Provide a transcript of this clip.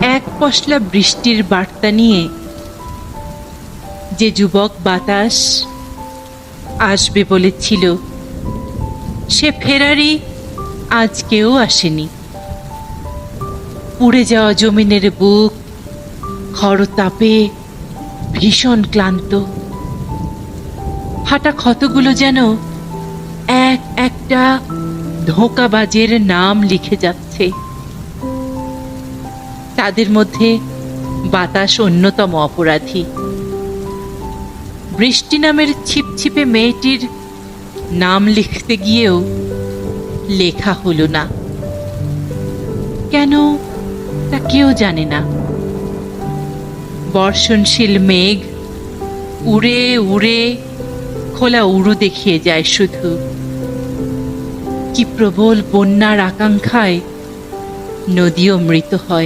এক পশলা বৃষ্টির বার্তা নিয়ে যে যুবক বাতাস আসবে বলেছিল, সে ফেরারি আজকেও আসেনি। পুড়ে যাওয়া জমিনের বুক খরতাপে ভীষণ ক্লান্ত। ফাটা ক্ষতগুলো যেন এক একটা ধোঁকাবাজের নাম লিখে যাচ্ছে। তাদের মধ্যে বাতাস অন্যতম অপরাধী। বৃষ্টি নামের ছিপছিপে মেয়েটির নাম লিখতে গিয়েও লেখা হলো না। কেন তা কেউ জানে না। বর্ষণশীল মেঘ উড়ে উড়ে খোলা উড়ু দেখিয়ে যায় শুধু। কি প্রবল বন্যার আকাঙ্ক্ষায় নদীও মৃত হয়।